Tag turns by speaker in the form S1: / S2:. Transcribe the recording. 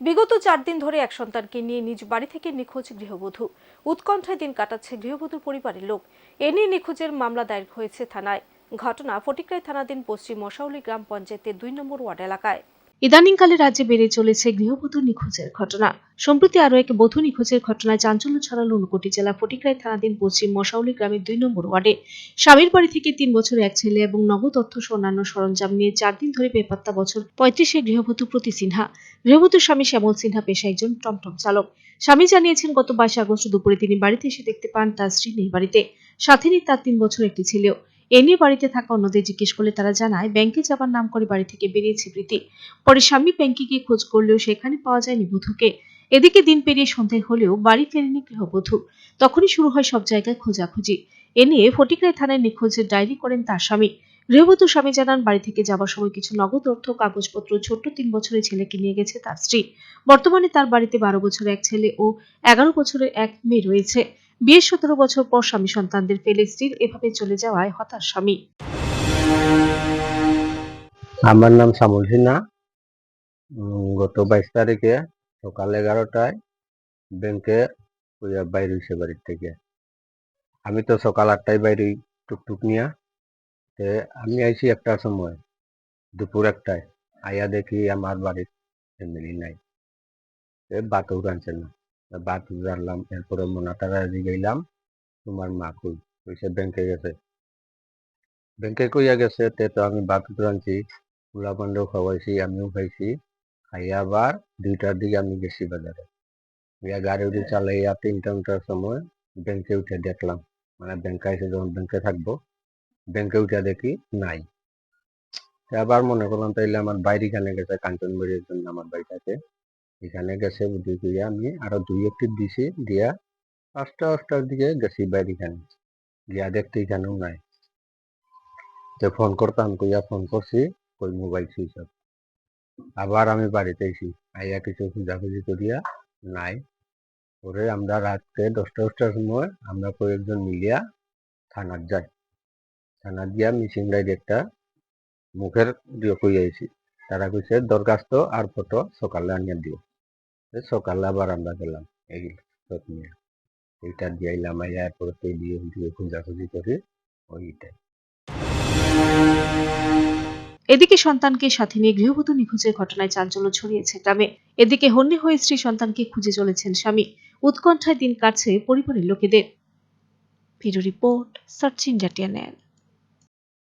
S1: বিগত চার দিন ধরে এক সন্তানকে নিয়ে নিজ বাড়ি থেকে নিখোঁজ গৃহবধূ। উৎকণ্ঠায় দিন কাটাচ্ছে গৃহবধূর পরিবারের লোক। এ নিয়ে নিখোঁজের মামলা দায়ের হয়েছে থানায়। ঘটনা ফটিকরাই থানাধীন পশ্চিম মশাউলি গ্রাম পঞ্চায়েতের দুই নম্বর ওয়ার্ড এলাকায়। ইদানিংকালে রাজ্যে বেড়ে চলেছে গৃহবধূ নিখোঁজের ঘটনা। সম্প্রতি আরও এক বধূ নিখোঁজের ঘটনায় চাঞ্চল্য ছড়ালো ঊনকোটি জেলা ফটিকরাই থানাধীন পশ্চিম মশাউলি গ্রামের দুই নম্বর ওয়ার্ডে। স্বামীর বাড়ি থেকে তিন বছর এক ছেলে এবং নগদ অর্থ অন্যান্য সরঞ্জাম নিয়ে চার দিন ধরে বেপাত্তা বছর পঁয়ত্রিশে গৃহবধূ প্রতি সিনহা। গৃহবধূর স্বামী শ্যামল সিনহা পেশা একজন টমটম চালক। স্বামী জানিয়েছেন, গত বাইশে আগস্ট দুপুরে তিনি বাড়িতে এসে দেখতে পান তার স্ত্রী নেই বাড়িতে। সাথে নেই তার তিন বছর একটি ছেলেও। এ নিয়ে বাড়িতে থাকা অন্যদের জিজ্ঞেস করলে তারা জানায়, ব্যাংকে যাবার নাম করে বাড়ি থেকে বেরিয়েছে প্রীতি। পরে স্বামী ব্যাংকে গিয়ে খোঁজ করলেও সেখানে পাওয়া যায়নি বধূকে। এদিকে দিন পেরিয়ে সন্ধ্যায় হলেও বাড়ি ফেরেনি গৃহবধূ। তখনই শুরু হয় সব জায়গায় খোঁজাখুঁজি। এ নিয়ে ফটিকরাই থানায় নিখোঁজের ডায়েরি করেন তার স্বামী। গৃহবধূ স্বামী জানান, বাড়ি থেকে যাবার সময় কিছু নগদ অর্থ, কাগজপত্র, ছোট্ট তিন বছরের ছেলেকে নিয়ে গেছে তার স্ত্রী। বর্তমানে তার বাড়িতে বারো বছরের এক ছেলে ও এগারো বছরের এক মেয়ে রয়েছে। বিয়ের সতেরো বছর পর স্বামী সন্তানদের ফেলে স্ত্রীর এভাবে চলে যাওয়ায় হতাশ স্বামী।
S2: আমার নাম শ্যামল সিনহা। গত বাইশ তারিখে সকাল এগারোটায় ব্যাংকে বাইরে হয়েছে বাড়ির থেকে। আমি তো সকাল আটটায় বাইরে টুকটুক নিয়া। তে আমি আইছি একটা সময়, দুপুর একটায়। আইয়া দেখি আমার বাড়ির ফ্যামিলি নাই। বাতও রাঁধছে না। তা বাত রান্নলাম এরপরে মোনাটারা গেলাম। তোমার মা কই? কইছে ব্যাংকে গেছে। ব্যাংকে কইয়া গেছে তে তো আমি বাত রাঁধছি পোলা পান্ডেও খাওয়াইছি আমিও খাইছি। খাইয়া আবার দুইটার দিকে আমি গেছি বাজারে। গিয়া গাড়ি উঠে চালাইয়া তিনটা ঘণ্টার সময় ব্যাংকে উঠে দেখলাম। মানে ব্যাংকে এসে যখন ব্যাংকে থাকব ব্যাংকে উঠে দেখি নাই। আবার মনে করলাম তাইলে আমার বাইরে খানে গেছে কাঞ্চনবাড়ির জন্য আমার বাড়িটাতে। এখানে গেছে বুদ্ধি কইয়া আমি আরও দুই একটি দিছি দিয়া পাঁচটা পাঁচটার দিকে গেছি বাইরে খানে গিয়া দেখতে এখানেও নাই। তো ফোন করতাম কইয়া ফোন করছি, কই মোবাইল সুইচ অফ আবার আমি বাড়িতে এসি আইয়া কিছু খোঁজাখুঁজি করিয়া নাই। পরে আমরা রাত্রে দশটা দশটার সময় আমরা কয়েকজন মিলিয়া থানার যাই। থানার গিয়া মিসিং রাইড একটা মুখের দিয়ে কই আইছি। তারা কইছে, দরখাস্ত আর ফটো সকালে আনিয়া দিও। সকালে আবার আমরা গেলাম সব নিয়ে। এইটা দিয়ে আইয়া এরপরে তো দিয়ে দিয়ে খোঁজাখুঁজি করি, ওইটাই।
S1: এদিকে সন্তানকে সাথে নিয়ে গৃহবধূ নিখোঁজের ঘটনায় চাঞ্চল্য ছড়িয়েছে গ্রামে। এদিকে হন্যে হয়ে স্ত্রী সন্তানকে খুঁজে চলেছেন স্বামী। উৎকণ্ঠায় দিন কাটছে পরিবারের লোকেদের। Video report, search India TNN